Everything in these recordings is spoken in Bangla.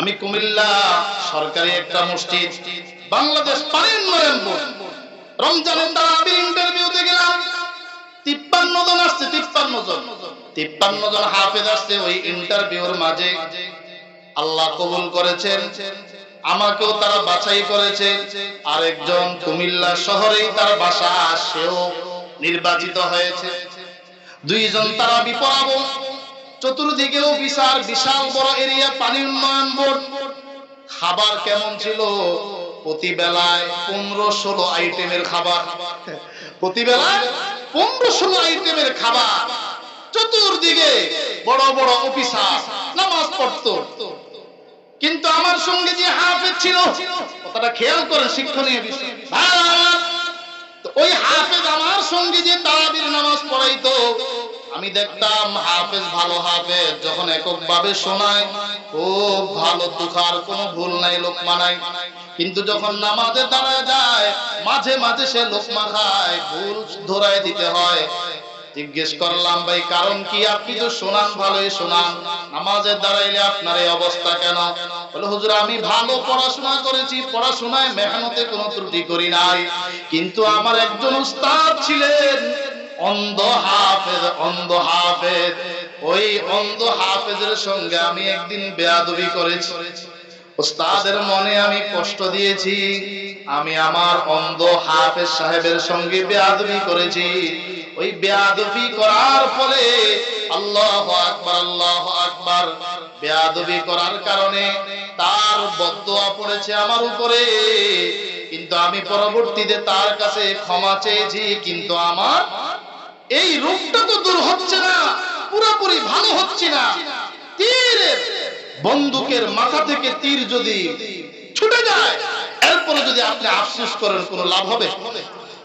আমি কুমিল্লা সরকারি একটা মসজিদ, বাংলাদেশ পানি উন্নয়ন বোর্ড। রমজানের তারাবির ইন্টারভিউতে গেলাম। তিপ্পান্ন জন আসছে, তিপ্পান্ন জন। তিপ্পান্ন জন হাফেজ আসছে ওই ইন্টারভিউর মাঝে। আল্লাহ কবুল করেছেন, আমাকেও তারা বাছাই করেছে। আরেকজন কুমিল্লা শহরেই তার বাসা, সেও নির্বাচিত হয়েছে। দুইজন তারা বিপরাবো চতুর্দিকে অফিসার বিশাল বড় এরিয়া পানি উন্নয়ন বোর্ড। খাবার কেমন ছিল? প্রতি বেলায় পনেরো ষোলো আইটেমের খাবার। প্রতি বেলায় পনেরো ষোলো আইটেমের খাবার। চতুর্দিকে বড় বড় অফিসার নামাজ পড়তো। কিন্তু আমার সঙ্গে যে হাফেজ ছিল, কথাটা খেয়াল করেন শিক্ষণীয় বিষয়। ওই হাফেজ আমার সঙ্গে যে তারাবির নামাজ পড়াইতো আমি দেখতাম হাফেজ ভালো হাফেজ, যখন একক ভাবে শোনায়, খুব ভালো তুখার, কোনো ভুল নাই লোকমা নাই। কিন্তু যখন নামাজে দাঁড়ায় যায়, মাঝে মাঝে সে লোকমা খায়, ভুল ধরায় দিতে হয়। জিজ্ঞেস করলাম, ভাই, কারণ কি? আপনি তো শোনান, ভালোই শোনান। নামাজে দাঁড়াইলে আপনার এই অবস্থা কেন? বলে, হুজুর, আমি ভালো পড়াশোনা করেছি, পড়াশোনায় মেহনতে কোনো ত্রুটি করি নাই। কিন্তু আমার একজন উস্তাদ ছিলেন অন্ধ হাফেজ অন্ধ হাফেজ। ওই অন্ধ হাফেজের সঙ্গে আমি একদিন বেয়াদবি করেছি। ওস্তাদের মনে আমি কষ্ট দিয়েছি। আমি আমার অন্ধ হাফেজ সাহেবের সঙ্গে বেয়াদবি করেছি। ওই বেয়াদবি করার ফলে আল্লাহ আকবার আল্লাহ আকবার। বেয়াদবি করার কারণে তার বদদোয়া পড়েছে আমার উপরে। কিন্তু আমি পরবর্তীতে তার কাছে ক্ষমা চেয়েছি, কিন্তু আমার এই রোগটা তো দূর হচ্ছে না, পুরোপুরি ভালো হচ্ছে না। তীরের বন্দুকের মাথা থেকে তীর যদি ছুটে যায়, এরপরে যদি আপনি আফসোস করেন, কোনো লাভ হবে?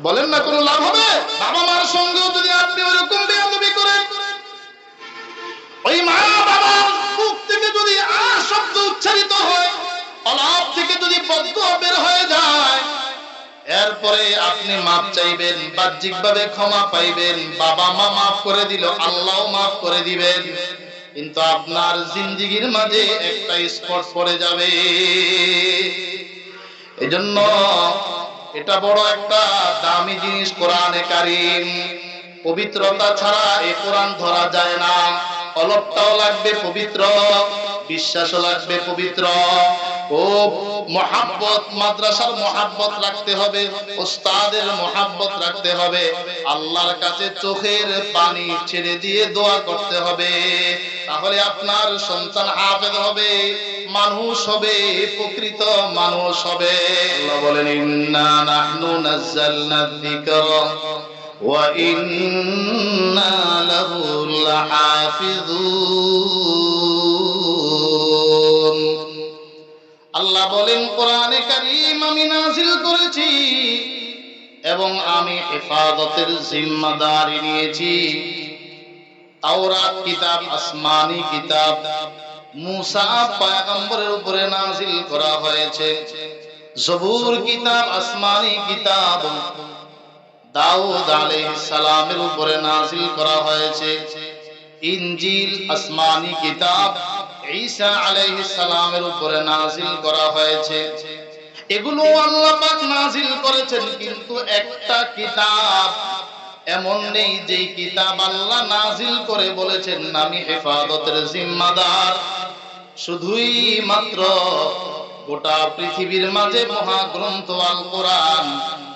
বলেন না কোনো লাভ হবে? বাবা মার সঙ্গেও যদি আপনি ওইরকম বেয়াদবি করেন, ওই মা বাবার মুখ থেকে যদি আ শব্দ উচ্চারিত হয়, অলাপ থেকে যদি বদ্ধ বের হয়ে যায় এরপরে আপনি মাপ চাইবেন বাহ্যিক ভাবে ক্ষমা পাইবেন, বাবা মা মাফ করে দিল আল্লাহ মাফ করে দিবেন। কিন্তু আপনার জিন্দিগির মাঝে একটা স্পট পড়ে যাবে। এজন্য এটা বড় একটা দামি জিনিস কোরআনে কারিম। পবিত্রতা ছাড়া এ কোরআন ধরা যায় না। অলপটাও লাগবে পবিত্র, বিশ্বাসও লাগবে পবিত্র। ও মহাব্বত, মাদ্রাসার মহাব্বত রাখতে হবে, ওস্তাদের মহাব্বত রাখতে হবে। আল্লাহর কাছে চোখের পানি ছেড়ে দিয়ে দোয়া করতে হবে। তাহলে আপনার সন্তান হাফেজ হবে, মানুষ হবে, প্রকৃত মানুষ হবে। বলেন ইন্না লাহু লাহাফিজুন আল্লাহ বলেন, কোরআনে কারীম আমি নাযিল করেছি এবং আমি হেফাজতের জিম্মাদারি নিয়েছি। তাওরাত কিতাব, আসমানি কিতাব, মুসা পয়গম্বরের উপরে নাজিল করা হয়েছে। জবুর কিতাব, আসমানি কিতাব দাউদ আলাইহিস সালামের উপরে নাজিল করা হয়েছে। ইনজিল আসমানি কিতাব ঈসা আলাইহিস সালামের উপরে নাজিল করা হয়েছে। এগুলো আল্লাহ পাক নাজিল করেছেন, কিন্তু একটা কিতাব এমন নেই যে কিতাব আল্লাহ নাজিল করে বলেছেন, আমি হেফাজতের জিম্মাদার। শুধুই মাত্র গোটা পৃথিবীর মাঝে মহাগ্রন্থ আল কোরআন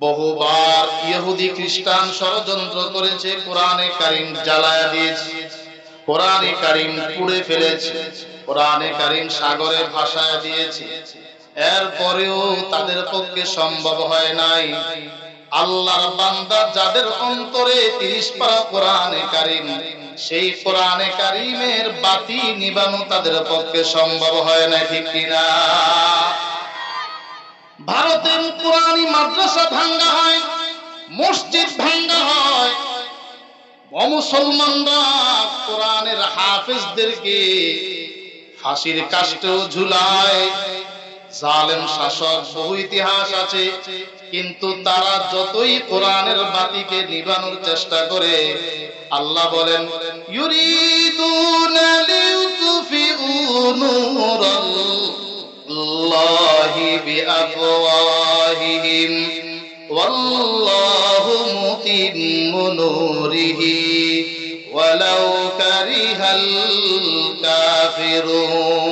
বহুবার ইহুদি খ্রিস্টান ষড়যন্ত্র করেছে, কোরআনে কারিম দিয়েছে, কোরআনে কারিম পুড়ে ফেলেছে, কোরআনে কারিম সাগরে ভাসায় দিয়েছে। এরপরেও তাদের পক্ষে সম্ভব হয় নাই। আল্লাহর বান্দা যাদের অন্তরে তিরিশ পারা কোরআনে কারিম, সেই কোরআনে কারিমের বাতি নিবানো তাদের পক্ষে সম্ভব হয় না ঠিক কিনা? ভারতের কোরআনি মাদ্রাসা ভাঙ্গা হয়, মসজিদ ভাঙ্গা হয়। অমুসলমানরা কোরআনের হাফেজদেরকে ফাঁসির কাষ্টেও ঝুলায়। জালেম শাসক বহু ইতিহাস আছে, কিন্তু তারা যতই কোরআনের বাতিকে নিবানোর চেষ্টা করে, আল্লাহ বলেন, ইউরিদুনা লিউতফিউ নূরাল্লাহি বিআফওয়াহিহিম ওয়াল্লাহু মুতিম্মু নূরিহি ওয়ালাউ কারিহাল কাফিরুন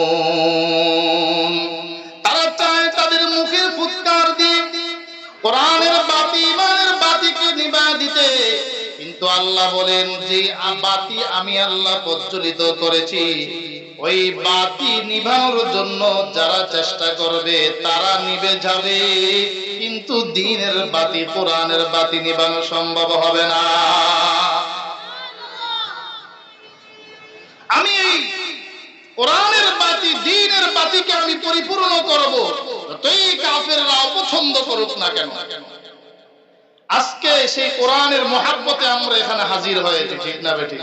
তারা চায় তাদের মুখের ফুৎকার দিয়ে কোরআনের বাতি ইমানের বাতিকে নিভা দিতে। কিন্তু আল্লাহ বলেন, যে বাতি আমি আল্লাহ প্রজ্বলিত করেছি ওই বাতি নিভানোর জন্য যারা চেষ্টা করবে, তারা নিভে যাবে কিন্তু দিনের বাতি, কোরআনের বাতি নিভানো সম্ভব হবে না। আমি এই কোরআনের বাতি, দিনের বাতিকে আমি পরিপূর্ণ করব, যতই কাফেররা অপছন্দ করুক না কেন। আজকে সেই কোরআনের মহাব্বতে আমরা এখানে হাজির হয়েছি, ঠিক না বেঠিক?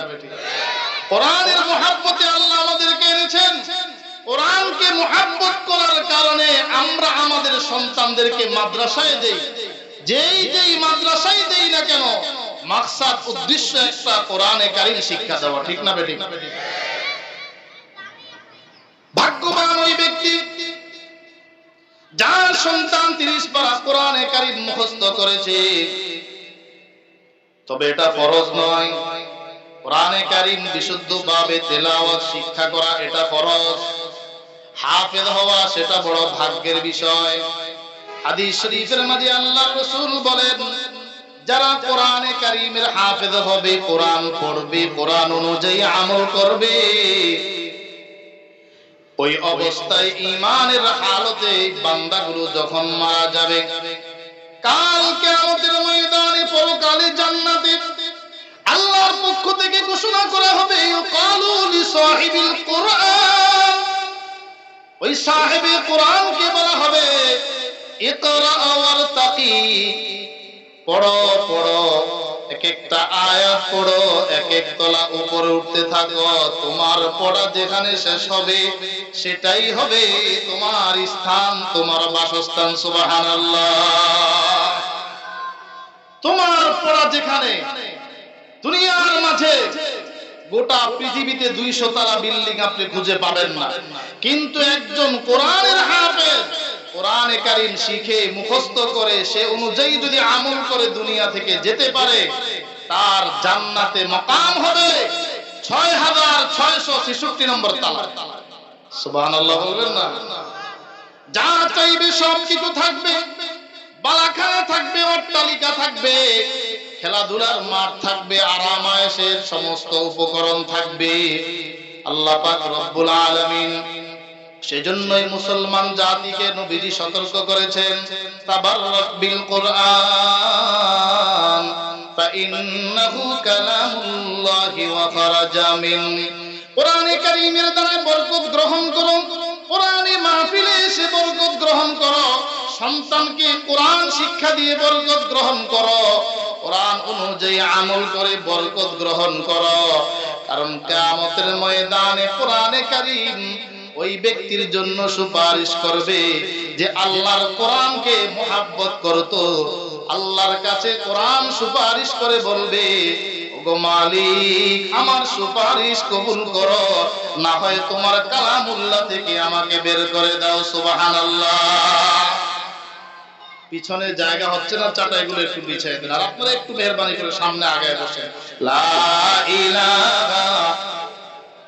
কোরআনের মহাব্বতে এনেছেন কোরআনকে মহাব্বত করার কারণে আমরা আমাদের সন্তানদেরকে মাদ্রাসায় দেই। যেই যেই মাদ্রাসায় দেই না কেন, মাকসাদ উদ্দেশ্য একটা কোরআনে কারিম শিক্ষা দেওয়া, ঠিক না বেঠিক? ভাগ্যবান ওই ব্যক্তি, যার সন্তান তিরিশ পারা কোরআনে কারিম মুখস্থ করেছে। তবে এটা ফরজ নয়। কোরআনে কারিম বিশুদ্ধ ভাবে তেলাওয়াত, শিক্ষা করা এটা ফরজ। হাফেজ হওয়া সেটা বড় ভাগ্যের বিষয়। হাদিস শরীফের মাঝে আল্লাহ রাসূল বলেন, যারা কোরআনে হাফেজ হবে, কোরআন পড়বে, কোরআন অনুযায়ী আমল করবে, ওই অবস্থায় ইমানের হালতে বান্দাগুলো যখন মারা যাবে, কাল কিয়ামতের ময়দানে পরকালে জান্নাতে আল্লাহর পক্ষ থেকে ঘোষণা করা হবে ওই সাহেবে কোরআনকে বলা হবে তোমার যেখানে শেষ হবে, সেটাই হবে তোমার স্থান, তোমার বাসস্থান, সুবহানাল্লাহ। তোমার পড়া যেখানে দুনিয়ার মাঝে গোটা পৃথিবীতে দুইশো তারা বিল্ডিং আপনি খুঁজে পাবেন না। কিন্তু একজন কোরআনের হাফেজ কোরআনে কারিম শিখে, মুখস্থ করে, সে অনুযায়ী যদি আমল করে দুনিয়া থেকে যেতে পারে, তার জান্নাতে মকাম হবে ছয় হাজার ছয়শো ছেষট্টি নম্বর তালা। সুবাহ বলবেন না? যা চাইবে সব কিছু থাকবে, বালাখানা থাকবে, অট্টালিকা থাকবে। খেলাধুলার মাঠ থাকবে, আরাম আয়েশের সমস্ত উপকরণ থাকবে। আল্লাহ পাক রব্বুল আলামিন সেজন্যই মুসলমান জাতিকে নবীজি সতর্ক করেছেন, তাবাররাক বিল কোরআন, ফাইন্নাহু কালামুল্লাহি ওয়া খারাজা মিন। কোরআনে কারীমের দ্বারা বরকত গ্রহণ করো, কোরআনে মাহফিলে এসে বরকত গ্রহণ করো, সন্তানকে কোরআন শিক্ষা দিয়ে বরকত গ্রহণ করো। কোরআন অনুযায়ী আমল করে বরকত গ্রহণ করো। কারণ কিয়ামতের ময়দানে কোরআনে কারীম ওই ব্যক্তির জন্য সুপারিশ করবে যে আল্লাহর কোরআনকে মোহাব্বত করতো। আল্লাহর কাছে কোরআন সুপারিশ করে বলবে, ওগো মালিক, আমার সুপারিশ কবুল করো। না হয় তোমার কালামুল্লাহ থেকে আমাকে বের করে দাও, সুবহানাল্লাহ। পিছনে জায়গা হচ্ছে না চাটাইগুলো একটু বিছিয়ে দেন। আর আপনারা একটু মেহরবানি করে সামনে আগায় বসেন।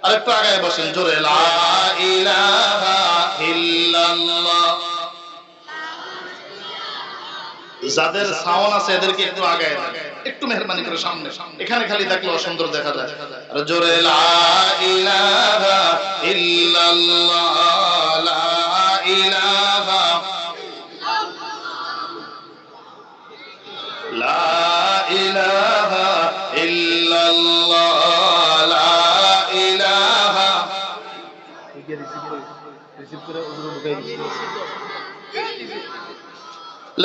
আর একটু আগায় বসেন জোরে। যাদের সাউন্ড আছে, এদেরকে একটু আগায় একটু মেহরবানি করে সামনে। এখানে খালি থাকলে অসুন্দর দেখা যায়। জোরে, লা ইলাহা ইল্লাল্লাহ।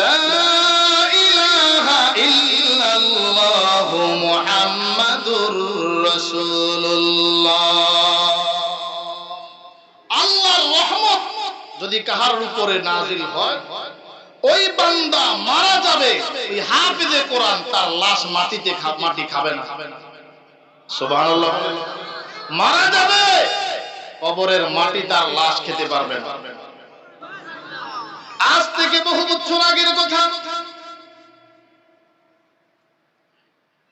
লা ইলাহা ইল্লাল্লাহু মুহাম্মাদুর রাসূলুল্লাহ। আল্লাহর রহমত যদি কাহার উপরে নাজিল হয়, ওই বান্দা মারা যাবে। ওই হাফিজে কোরআন তার লাশ মাটিতে মাটি খাবে না। সুবহানাল্লাহ। মারা যাবে। কবরের মাটি তার লাশ খেতে পারবে না। আজ থেকে বহু বছর আগের কথা।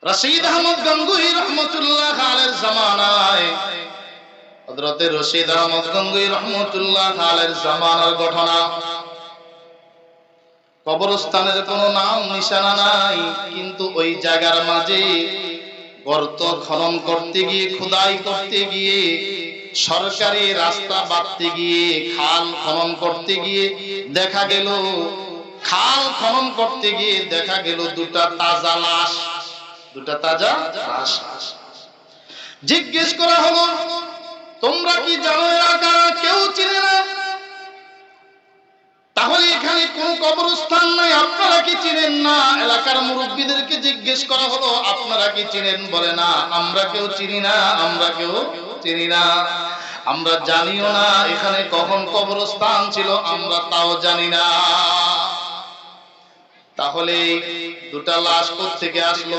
রশিদ আহমদ গঙ্গুই রহমতুল্লাহ আলের জামানায়, হযরতে রশিদ আহমদ গঙ্গুই রহমতুল্লাহ আলের জামানার ঘটনা। কবরস্থানের কোনো নাম, নিশানা নাই, কিন্তু ওই জায়গার মাঝে গর্ত খনন করতে গিয়ে, খোদাই করতে গিয়ে সরকারি রাস্তা বাঁধতে গিয়ে খাল খনন করতে গিয়ে দেখা গেল, খাল খনন করতে গিয়ে দেখা গেল দুটা তাজা লাশ। দুটা তাজা লাশ। জিজ্ঞেস করা হলো, তোমরা কি জানো এরা কারা? কেউ চিনে না? তাহলে এখানে কোন কবরস্থান নাই, আপনারা কি চিনেন না? এলাকার মুরব্বীদেরকে জিজ্ঞেস করা হলো, আপনারা কি চিনেন? বলে, না, আমরা কেউ চিনি না, আমরা কেউ চিনি না। আমরা জানিও না এখানে কখন কবরস্থান ছিল, আমরা তাও জানি না। তাহলে দুটা লাশ থেকে আসলো?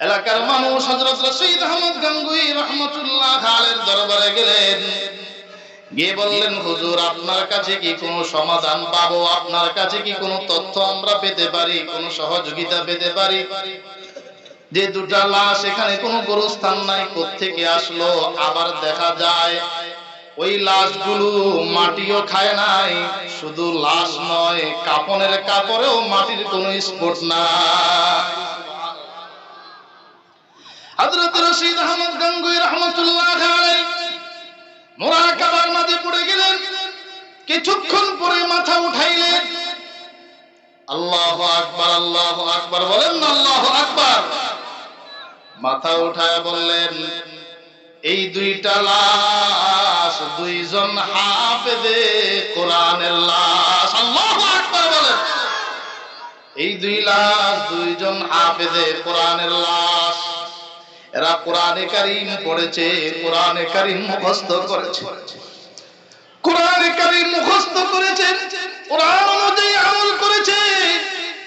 এলাকার মানুষ হযরত রশিদ আহমদ গাঙ্গুই রহমতুল্লাহ আলের দরবারে গেলেন। গিয়ে বললেন, হুজুর, আপনার কাছে কি কোনো সমাধান পাবো? আপনার কাছে কি কোনো তথ্য আমরা পেতে পারি? কোনো সহযোগিতা পেতে পারি? যে দুটা লাশ এখানে কোনো গোরস্থান নাই, কোত্থেকে আসলো, আবার দেখা যায়। ওই লাশগুলো মাটিও খায় নাই, শুধু লাশ নয়, কাপনের কাপড়েও মাটির কোনো স্পট উঠাইলেন। আল্লাহ আকবার আল্লাহ আকবার, বলেন না আল্লাহ আকবার। মাথা উঠায় বললেন, এই দুইটা লাশ দুইজন হাফেজে কোরআনের লাশ। আল্লাহ আকবার বলেন। এই দুই লাশ দুইজন হাফেজে কোরআনের লাশ। এরা কোরআনে কারিম পড়েছে, কোরআনে কারিম মুখস্থ করেছে। কোরআনে কারিম মুখস্থ করেছে, কোরআন অনুযায়ী আমল করেছে।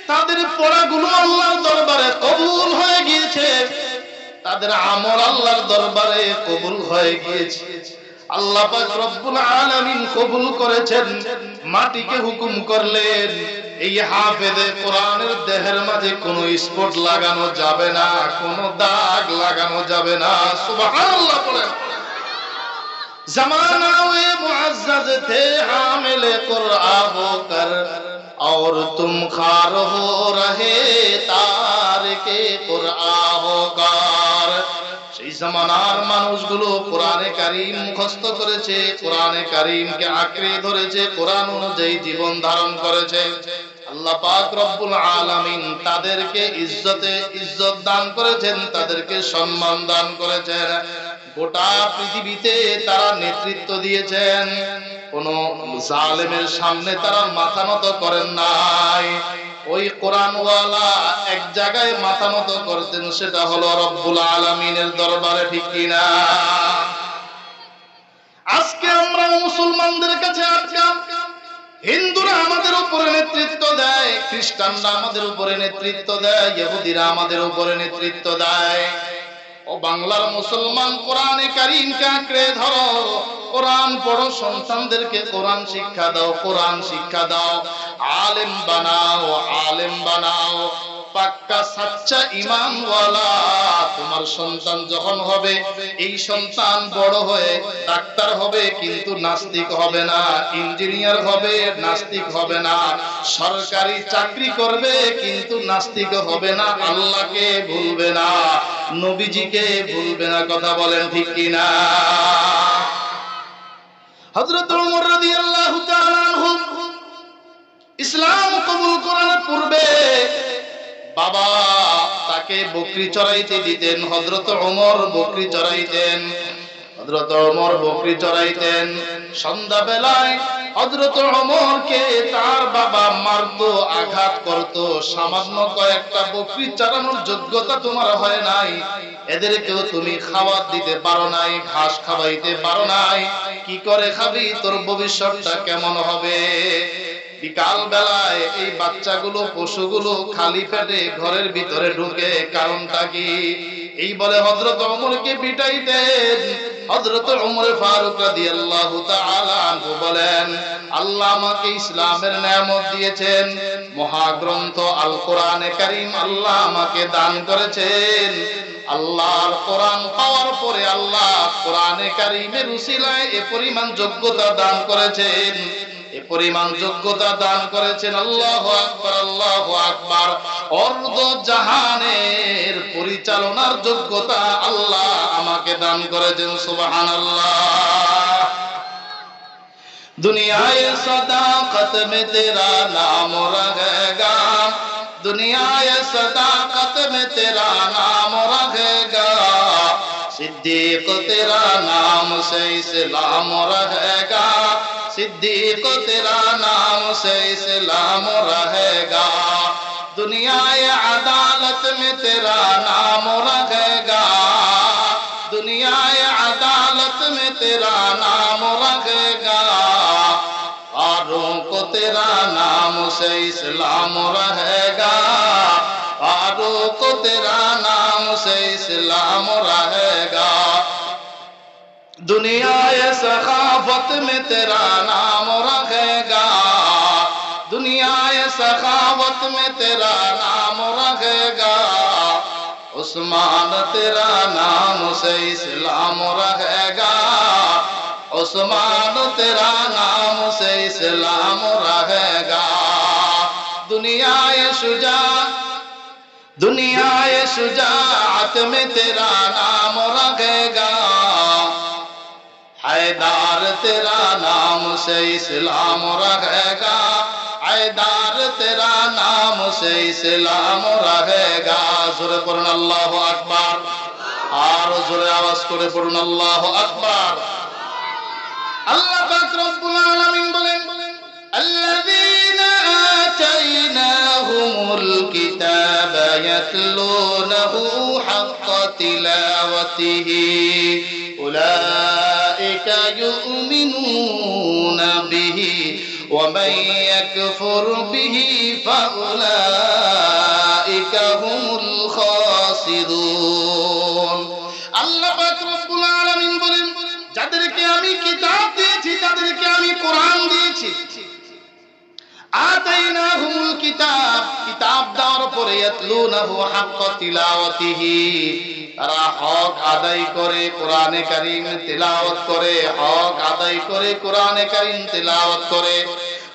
তাদের পড়াগুলো আল্লাহর দরবারে কবুল হয়ে গিয়েছে। তাদের আমল আল্লাহর দরবারে কবুল হয়ে গিয়েছে। আল্লাহ রব্বুল আলামিন কবুল করেছেন, মাটিকে হুকুম করলেন, এই হাফেদে কোরআনের দেহের মাঝে কোন স্পট লাগানো যাবে না, কোন দাগ লাগানো যাবে না। সুবহানাল্লাহ বলেন। জমানা ওয়ে মুআজ্জাজ থে হামিলে কুরআ হোকর اور تم خار ہو رہے تار کے قرآن ہوگا জামানার মানুষগুলো কোরআনে কারিম মুখস্থ করেছে, কোরআনে কারিমকে আঁকড়ে ধরেছে, কোরআন অনুযায়ী জীবন ধারণ করেছে। আল্লাহ পাক রব্বুল আলামিন তাদেরকে ইজ্জতে ইজ্জত দান করেছেন, তাদেরকে সম্মান দান করেছেন। গোটা পৃথিবীতে তারা নেতৃত্ব দিয়েছেন। কোন জালেমের সামনে তারা মাথা নত করেন নাই। ওই কোরআনওয়ালা এক জায়গায় মাথা মতো করতেন সেটা হলো রব্বুল আলমিনের দরবারে, ঠিক কিনা? আজকে আমরা মুসলমানদের কাছে আটকাম হিন্দুরা আমাদের উপরে নেতৃত্ব দেয়, খ্রিস্টানরা আমাদের উপরে নেতৃত্ব দেয়, ইহুদিরা আমাদের উপরে নেতৃত্ব দেয়। বাংলার মুসলমান কোরআনে কারিমকে আঁকড়ে ধরো। কোরআন পড়ো, সন্তানদেরকে কোরআন শিক্ষা দাও, কোরআন শিক্ষা দাও। আলেম বানাও আলেম বানাও। পাক্কা সাচ্চা ইমানওয়ালা তোমার সন্তান যখন হবে, এই সন্তান বড় হয়ে ডাক্তার হবে, কিন্তু নাস্তিক হবে না, ইঞ্জিনিয়ার হবে, নাস্তিক হবে না। সরকারি চাকরি করবে, কিন্তু নাস্তিক হবে না, আল্লাহকে ভুলবে না, নবীজিকে ভুলবে না, কথা বলেন ঠিক কিনা? হযরত ওমর রাদিয়াল্লাহু তাআলা ইসলাম কবুল করার পূর্বে বাবা, তাকে বকরি চড়াইতে দিতেন। হযরত ওমর বকরি চড়াইতেন। হযরত ওমর বকরি চড়াইতেন। সন্ধ্যা বেলায় হযরত ওমরকে তার বাবা মারতো, আঘাত করতো। সামান্য কয়েকটা বকরি চালানোর যোগ্যতা তোমার হয় নাই। এদেরকেও তুমি খাবার দিতে পারো নাই, ঘাস খাওয়াইতে পারো নাই। কি করে খাবি? তোর ভবিষ্যৎটা কেমন হবে? বিকাল বেলায় এই বাচ্চাগুলো, পশুগুলো খালি পেটে ঘরের ভিতরে ঢুকে, কারণটা কি? এই বলে হযরত ওমরকে পিটাইতেন। হযরত ওমর ফারুক রাদিয়াল্লাহু তাআলা বলেন, আল্লাহ আমাকে ইসলামের নিয়ামত দিয়েছেন। মহাগ্রন্থ আল কোরআনে কারীম আল্লাহ আমাকে দান করেছেন। আল্লাহর কোরআন পাওয়ার পরে আল্লাহ কোরআনে কারীমের উসিলায় এ পরিমাণ যোগ্যতা দান করেছেন। পরিমাণ যোগ্যতা দান করেছেন আল্লাহ আকবর আল্লাহ আকবর। অর্ধ জাহানের পরিচালনার যোগ্যতা আল্লাহ আমাকে দান করেছেন সুবাহান আল্লাহ দুনিয়ায় সদা খতমে তেরা নাম রহেগা দুনিয়ায় সদা খতমে তেরা নাম রহেগা সিদ্দিক তেরা নাম সে ইসলাম রহেগা सिद्दीक तेरा नाम से इस्लाम रहेगा दुनियाए अदालत में तेरा नाम रहेगा दुनियाए अदालत में तेरा नाम रहेगा औरों को तेरा नाम से इस्लाम रहेगा औरों को तेरा नाम से इस्लाम रहेगा दुनिया सखावत में तेरा नाम रखेगा। दुनिया सखावत में तेरा नाम रहेगा उस्मान तेरा नाम से इस्लाम रहेगा उस्मान तेरा नाम से इस्लाम रहेगा दुनिया शुजा, दुनिया शुजात में तेरा नाम रहेगा حیدار تیرا نام سے اسلام رہے گا حیدار تیرا نام سے اسلام رہے گا زور پڑھن اللہ اکبر আর জোরে আওয়াজ করে পড়ুন আল্লাহ আকবার আল্লাহ পাক রব্বুল আলামিন বলেন الذين آتيناهم الكتاب يتلونه حق تلاوته أولئك ومن يكفر به فأولئك هم الخاسرون আল্লাহ পাক রব্বুল আলামিন বলেন যাদেরকে আমি কিতাব দিয়েছি তাদেরকে আমি কোরআন দিয়েছি আতাইনাহুমুল কিতাব। কিতাব দেওয়ার পরে ইয়াতলুনাহু হাক্কা তিলাওয়াতিহি। তারা হক আদায় করে, কোরআনে কারীম তিলাওয়াত করে, হক আদায় করে, কোরআনে কারীম তিলাওয়াত করে।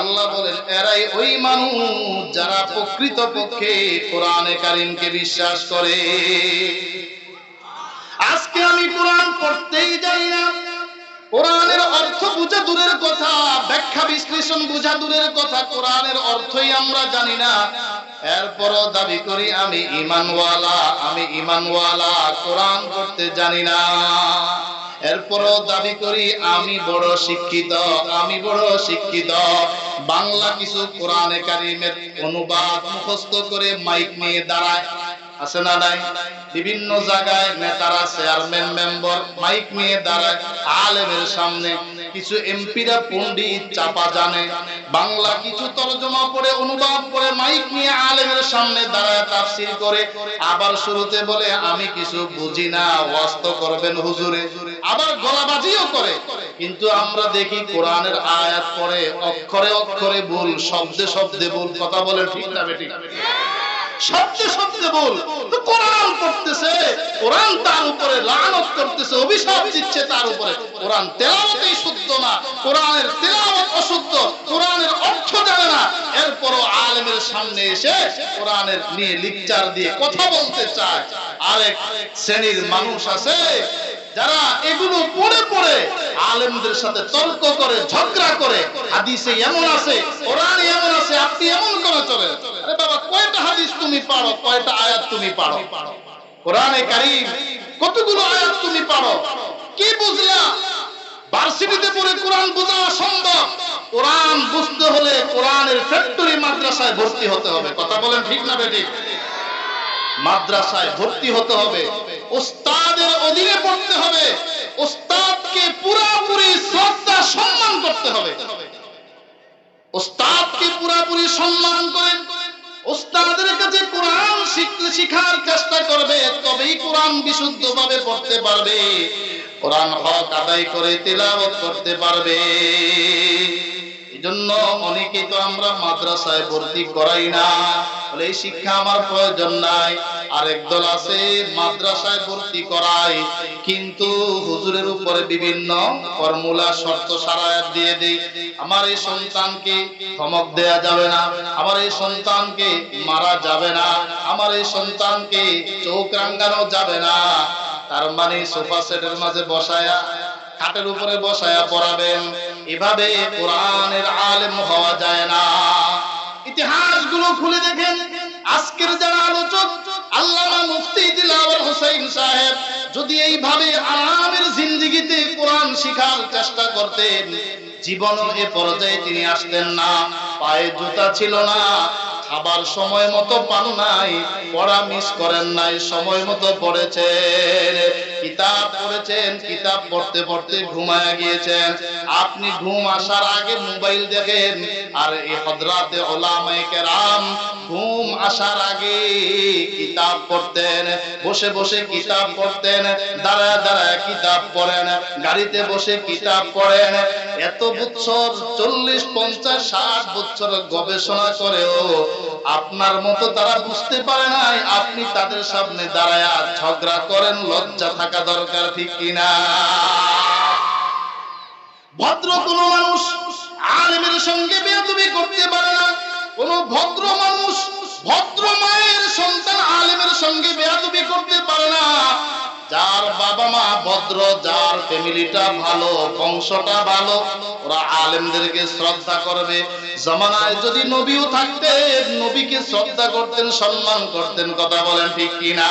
আল্লাহ বলেন এরাই ওই মানুষ যারা প্রকৃত পক্ষে কোরআনে কারিমকে বিশ্বাস করে। আজকে আমি কোরআন পড়তেই জানি না। কোরআনের অর্থ বুঝা দূরের কথা, ব্যাখ্যা বিশ্লেষণ বুঝা দূরের কথা, কোরআনের অর্থই আমরা জানি না। এরপরও দাবি করি, আমি ইমানওয়ালা আমি ইমানওয়ালা, কোরআন পড়তে জানি না। এরপরও দাবি করি, আমি বড় শিক্ষিত, আমি বড় শিক্ষিত। বাংলা কিছু কোরআনে কারিমের অনুবাদ মুখস্থ করে মাইক নিয়ে দাঁড়ায়। আছে না নাই? বিভিন্ন জায়গায় নেতারা চেয়ারম্যান মেম্বার মাইক নিয়ে দাঁড়ায় আলেমের সামনে কিছু এমপিরা পণ্ডিত চাপা জানে। বাংলা কিছু তরজমা পড়ে, অনুবাদ করে মাইক নিয়ে আলেমের সামনে দাঁড়ায় তাফসীর করে। আবার শুরুতে বলে, আমি কিছু বুঝি না ওয়াস্ত করবেন হুজুরে। আবার গলাবাজিও করে। কিন্তু আমরা দেখি কোরআনের আয়াত পড়ে, অক্ষরে অক্ষরে ভুল, শব্দে শব্দে ভুল, কথা বলে ঠিক না বেঠিক। শব্দে শব্দে বল। তো কোরআন পড়তেছে, কোরআন তার উপরে লানত করতেছে, অভিশাপ দিচ্ছে তার উপরে। কোরআন তেলাওয়াতই শুদ্ধ না, কোরআনের তেলাওয়াত অশুদ্ধ, কোরআনের অর্থ জানে না। এরপরও আলেমের সামনে এসে কোরআনের নিয়ে লিকচার দিয়ে কথা বলতে চায়। আরেক শ্রেণির মানুষ আছে, যারা এগুলো পড়ে পড়ে আলেমদের সাথে তর্ক করে, ঝগড়া করে। হাদিসে এমন আছে, কোরআনে এমন আছে, আপনি এমন করে চলে কয়টা হাদিস তুমি পারো, কয়টা আয়াত তুমি পারো? কোরআনে কারীম কতগুলো আয়াত তুমি পারো? কি বুঝলা? ভার্সিটিতে পড়ে কোরআন বোঝা সম্ভব কোরআন বুঝতে হলে কোরআনের ফ্যাক্টরি মাদ্রাসায় ভর্তি হতে হবে। কথা বলেন ঠিক না বেঠিক? মাদ্রাসায় ভর্তি হতে হবে। ওস্তাদের অধীনে পড়তে হবে। ওস্তাদকে পুরাপুরি শ্রদ্ধা, সম্মান করতে হবে। ওস্তাদকে পুরাপুরি সম্মান করেন। ওস্তাদের কাছে কোরআন শিখতে শিখার চেষ্টা করবে, তবেই কোরআন বিশুদ্ধভাবে পড়তে পারবে। কোরআন হক আদায় করে তেলাওয়াত করতে পারবে। এজন্য অনেকে তো আমরা মাদ্রাসায় ভর্তি করাই না। এই শিক্ষা আমার প্রয়োজন নাই। আরেক দল আছে, মাদ্রাসায় ভর্তি করায় কিন্তু হুজুরের উপরে বিভিন্ন ফর্মুলা, শর্ত সারায়াত দিয়ে দেই। আমার এই সন্তানকে ধমক দেয়া যাবে না। আমার এই সন্তানকে মারা যাবে না। আমার এই সন্তানকে চোখ রাঙ্গানো যাবে না। তার মানে সোফা সেটের মাঝে বসায়া খাটের উপরে বসায়া পড়াবেন। এভাবে কোরআনের আলেম হওয়া যায় না। ইতিহাসগুলো খুলে দেখেন। আজকের যারা আলোচক, আল্লামা মুফতি দিলাওয়ার হোসেন সাহেব যদি এইভাবে আরামের জিন্দিগিতে কোরআন শিখার চেষ্টা করতেন জীবন এ পর্যায়ে তিনি আসতেন না। পায়ে জুতা ছিল না খাবার সময় মতো পান নাই, পড়া মিস করেন নাই, সময় মতো পড়েছেন। কিতাব পড়েছেন, কিতাব পড়তে পড়তে ঘুমায় গিয়েছেন। আপনি ঘুম আসার আগে মোবাইল দেখেন, আর এই হদরাতে ওলামায়ে কেরাম ঘুম আসার আগে কিতাব পড়তেন, বসে বসে কিতাব পড়তেন, দাঁড়ায় দাঁড়ায় কিতাব পড়েন, গাড়িতে বসে কিতাব পড়েন। এত বছর, চল্লিশ, পঞ্চাশ, ষাট বছর গবেষণা করেও আপনার মতো তারা বুঝতে পারে নাই, আপনি তাদের সামনে দাঁড়ায় ঝগড়া করেন, লজ্জা থাকা দরকার, ঠিক কিনা? ভদ্র কোন মানুষ আলেমের সঙ্গে বেয়াদবি করতে পারে না। কোন ভদ্র মানুষ ভদ্র মায়ের সন্তান আলেমের সঙ্গে বেয়াদবি করতে পারে না। যার বাবা মা ভদ্র, যার ফ্যামিলিটা ভালো, বংশটা ভালো, ওরা আলেমদেরকে শ্রদ্ধা করবে। জমানায় যদি নবীও থাকতেন, নবীকে শ্রদ্ধা করতেন, সম্মান করতেন, কথা বলেন ঠিক কিনা?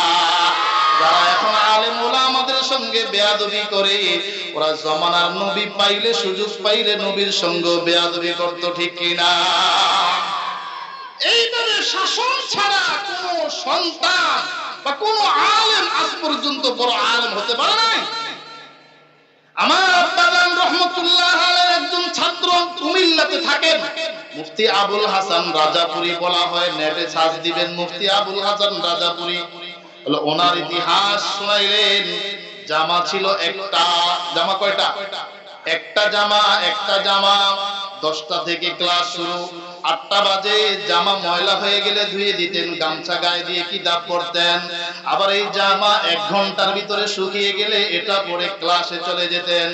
যারা এখন আলেম ওলা আমাদের সঙ্গে বেয়াদবি করে। ওরা জমানার নবী পাইলে সুযোগ পাইলে নবীর সঙ্গে বেয়াদবি করত ঠিক কিনা? এইভাবে শাসন ছাড়া কোন সন্তান বা কোন আলেম আজ পর্যন্ত বড় আলেম হতে পারে নাই। আমার আব্বাজান রহমতুল্লাহ একজন ছাত্র কুমিল্লাতে থাকেন। মুফতি আবুল হাসান রাজাপুরি বলা হয় নেটে সার্চ দিবেন মুফতি আবুল হাসান রাজাপুরি। হলো ওনার ইতিহাস শুনাইলেন, জামা ছিল একটা, জামা কয়টা? একটা জামা একটা জামা, দশটা থেকে ক্লাস শুরু। আটটা বাজে, জামা ময়লা হয়ে গেলে ধুয়ে দিতেন, গামছা গায়ে দিয়ে কিতাব পড়তেন? আবার এই জামা এক ঘণ্টার ভিতরে শুকিয়ে গেলে এটা পরে ক্লাসে চলে যেতেন।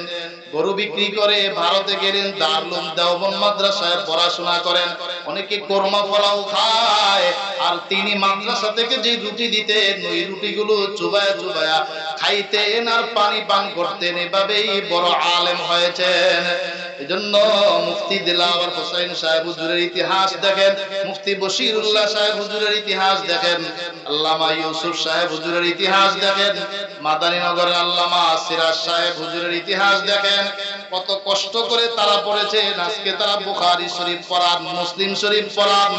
গরু বিক্রি করে ভারতে গেলেন, দারুল দেওবন মাদ্রাসায় পড়াশোনা করেন। অনেকে কোরমা ফলাও খায়, আর তিনি মাদ্রাসা থেকে যে রুটি দিতেন, ওই রুটিগুলো চুবায়া চুবায়া খাইতেন আর পানি পান করতেন। এভাবেই বড় আলেম হয়েছেন। এজন্য মুফতি দিলাওয়ার হোসেন সাহেব হুজুরের ইতিহাস দেখেন, মুফতি বশিরুল্লাহ সাহেব হুজুরের ইতিহাস দেখেন, আল্লামা ইউসুফ সাহেব হুজুরের ইতিহাস দেখেন, মাদানীনগরের আল্লামা সিরাজ সাহেব হুজুরের ইতিহাস দেখেন, কত কষ্ট করে তারা পড়েছেন, আজকে তারা বুখারী শরীফ পড়ান, মুসলিম শরীফ পড়ান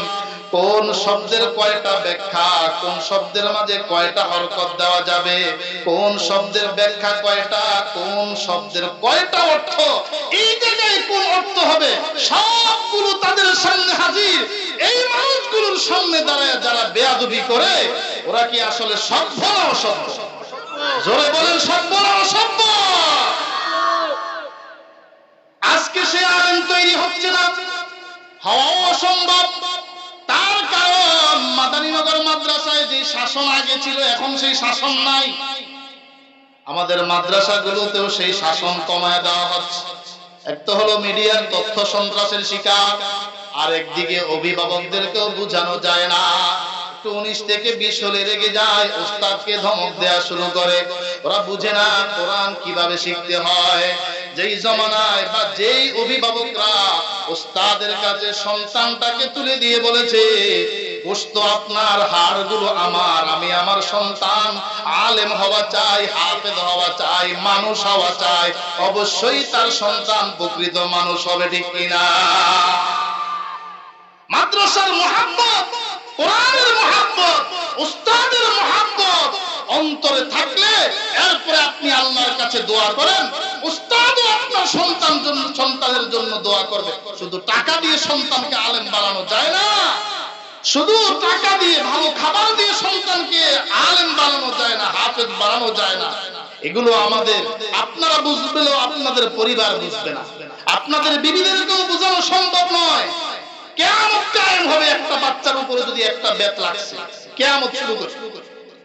কোন শব্দের কয়টা ব্যাখ্যা, কোন শব্দের মাঝে কয়টা হরকত দেওয়া যাবে, কোন শব্দের ব্যাখ্যা কয়টা, কোন শব্দের কয়টা অর্থ, এই জায়গায় কোন অর্থ হবে, সবগুলো তাদের সামনে হাজির। এই মানুষগুলোর সামনে দাঁড়ায় যারা বেয়াদবি করে, ওরা কি আসলে সভ্য না অসভ্য? জোরে বলেন, সভ্য অসভ্য? আজকে সে আলেম তৈরি হচ্ছে না হওয়াও অসম্ভব। তার কারণ মাদানীনগর মাদ্রাসায় যে শাসন আগে ছিল, এখন সেই শাসন নাই। আমাদের মাদ্রাসাগুলোতেও সেই শাসন কমায় দেওয়া হচ্ছে। এক তো হলো মিডিয়ার তথ্য সন্ত্রাসের শিকার, আর একদিকে অভিভাবকদেরকেও বোঝানো যায় না। হয়। যেই জমানায় বা যেই অভিভাবকরা ওস্তাদের কাছে সন্তানটাকে তুলে দিয়ে বলেছে গোস্ত আপনার হাড়গুলো আমার, আমি আমার সন্তান, আলেম হওয়া চাই, হাফেজ হওয়া চাই, মানুষ হওয়া চাই, অবশ্যই তার সন্তান প্রকৃত মানুষ হবে, ঠিক কিনা মাদ্রাসার মোহাম্মত কোরআনের মোহাম্মত উস্তাদের মোহাম্মত অন্তরে থাকলে এরপরে আপনি আল্লাহর কাছে দোয়া করেন। উস্তাদও আপনার সন্তান জন্য সন্তানের জন্য দোয়া করবে। শুধু টাকা দিয়ে সন্তানকে আলেম বানানো যায় না। শুধু টাকা দিয়ে ভালো খাবার দিয়ে সন্তানকে আলেম বানানো যায় না, হাফেজ বানানো যায় না। এগুলো আমাদের আপনারা বুঝবেও আপনাদের পরিবার বুঝবে না। আপনাদের বিবিদেরকেও বোঝানো সম্ভব নয়। কেমন কায়েম হবে একটা বাচ্চার উপরে যদি একটা বেত লাগছে। কেয়ামত শুরু করে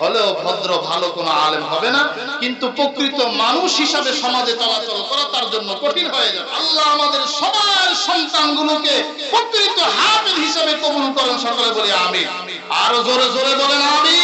হলেও ভদ্র, ভালো কোনো আলেম হবে না। কিন্তু প্রকৃত মানুষ হিসাবে সমাজে চলাচল করা তার জন্য কঠিন হয়ে যাবে। আল্লাহ আমাদের সবার সন্তানগুলোকে প্রকৃত হাফেজ হিসাবে কবুল করেন, সকলে বলে আমি আরও জোরে জোরে বলেন আমি